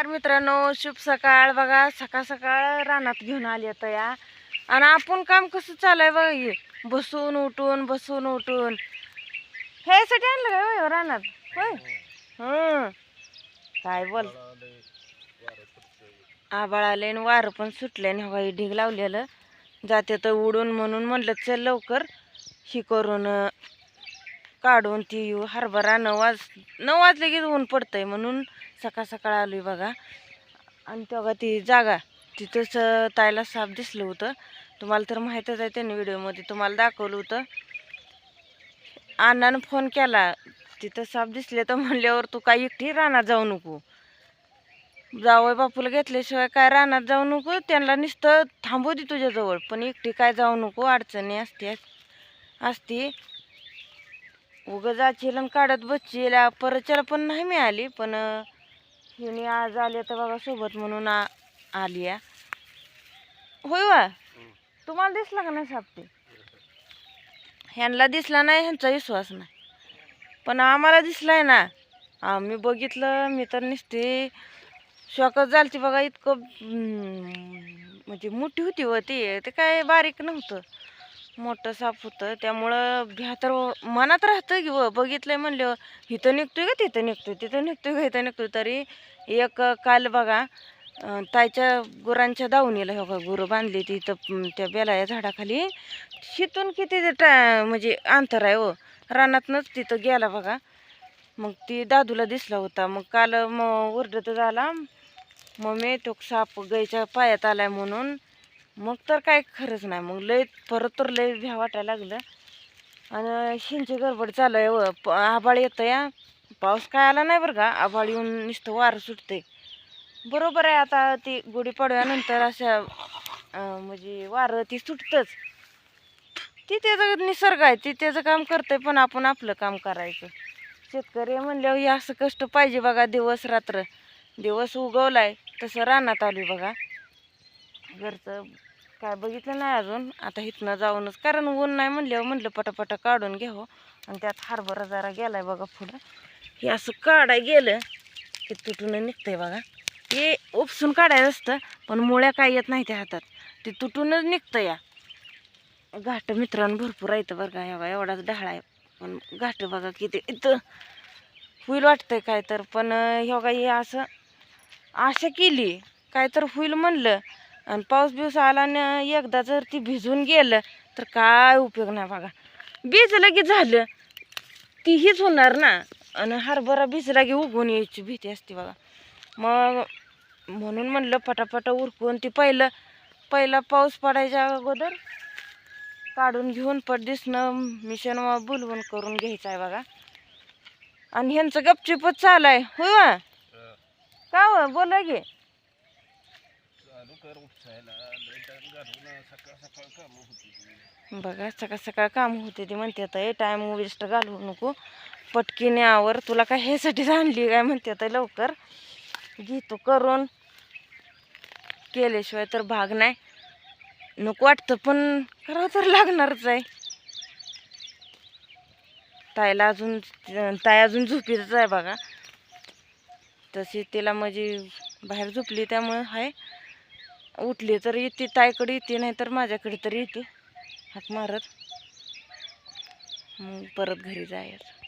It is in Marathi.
नमस्कार मित्रांनो शुभ सकाळ. बघा सकाळ सकाळ रानात घेऊन आली आता या. आणि आपण काम कसं चालू बघा बसून उठून बसून उठून. ह्यासाठी आणलं काय रानात? होय? हं. काय बोल. आबाळ आले आणि वारं पण सुटले आणि हवाई ढीग लावलेलं. जाते तर उडून म्हणून म्हणलं चल लवकर. ही करून काढून ती येऊ हरभरा नऊ वाज नऊ वाजले की ऊन पडतंय म्हणून सकाळ सकाळ आलोय बघा. आणि तेव्हा ती जागा तिथंच अं, ताईला साप दिसलं होतं. तुम्हाला तर माहीतच आहे त्यांनी व्हिडिओमध्ये तुम्हाला दाखवलं होतं. अण्णानं फोन केला तिथं साप दिसले तर म्हणल्यावर तू काय एकटी रानात जाऊ नको. जावय बापूला घेतल्याशिवाय काय रानात जाऊ नको त्यांना नुसतं थांबू दे तुझ्याजवळ पण एकटी काय जाऊ नको अडचणी असते असती. उगं जाचील आणि काढत बसशील आ, परच्याला पण नाही मिळाली पण हिने आज आले तर बघा सोबत म्हणून आली या होय वा? तुम्हाला दिसला का नाही सापते ह्यांना दिसला नाही ह्यांचा विश्वास नाही. पण आम्हाला दिसलाय ना. आम्ही बघितलं मी तर नुसते शॉकच झालती बघा इतकं म्हणजे मोठी होती व ती. ते काय बारीक नव्हतं. मोठं साप होतं. त्यामुळं भ्या तर मनात राहतं की व बघितलंय म्हणल्यावर इथं निघतोय का? तिथं निघतोय. तिथं निघतोय का? इथं निघतोय. तरी एक काल बघा ताईच्या गुरांच्या दावणीला हो का गुरं बांधली ती इथं त्या बेलाया झाडाखाली. शितून किती टा म्हणजे अंतर आहे हो. रानातनंच तिथं गेला बघा. मग ती दादूला दिसला होता. मग काल मग ओरडत झाला मग मी तो साप गाईच्या पायात आलाय म्हणून मग तर काय खरंच नाही. मग लय परत तर लय भ्या वाटायला लागलं. आणि शिंची गडबड चालू आहे व. प- आभाळ येतं या पाऊस काय आला नाही बरं का? आभाळ येऊन नुसतं वारं सुटते बरोबर आहे आता ती गुढीपाडव्यानंतर अशा म्हणजे वारं ती सुटतंच. ती त्याचं निसर्ग आहे. ती त्याचं काम करते पण आपण आपलं काम करायचं. शेतकरी म्हणल्यावर हे असं कष्ट पाहिजे बघा दिवस रात्र. दिवस उगवलाय तसं रानात आली बघा. घरचं काय बघितलं नाही अजून. आता इथनं जाऊनच कारण ऊन नाही म्हणल्यावर म्हणलं पटापटा काढून घ्यावं हो. आणि त्यात हरभरा जरा गेलाय बघा पुढं. हे असं काढाय गेलं की तुटून निघतंय बघा. हे उपसून काढायचं असतं पण मुळ्या काय येत नाही त्या हातात. ते तुटूनच निघतं या. घाट मित्रांनो भरपूर आहेत बरं का. एवढा एवढाच ढाळ आहे. पण घाट बघा किती इथं होईल वाटतंय काय तर. पण हे बघा हे असं आशा केली. काय तर होईल म्हणलं. आणि पाऊस बिऊस आला आणि एकदा जर ती भिजून गेलं तर काय उपयोग नाही बघा. भिजलं की झालं ती हीच होणार ना. आणि हरभरा भिजला की उगवून यायची भीती असते बघा. मग म्हणून म्हणलं पटापटा उरकून ती पहिलं पहिला पाऊस पडायच्या अगोदर काढून घेऊन पट दिसणं मिशन बोलवून करून घ्यायचं आहे बघा. आणि ह्यांचं गपचिपच चालू आहे. होय वा? का हो बोला गे बघा सकाळ सकाळ काम होते ते म्हणते आता टाईम वेस्ट घालवू नको. पटकीने आवर तुला काय ह्यासाठीच आणली काय? म्हणते आता लवकर. घेतो करून. केल्याशिवाय तर भाग नाही. नको वाटतं पण करावं तर लागणारच आहे. ताईला अजून ताई अजून झोपीतच आहे बघा. तशी तिला म्हणजे बाहेर झोपली त्यामुळं आहे उठली तर येते ताईकडे येते नाही तर माझ्याकडे तर येते. हाक मारत. मग परत घरी जायचं.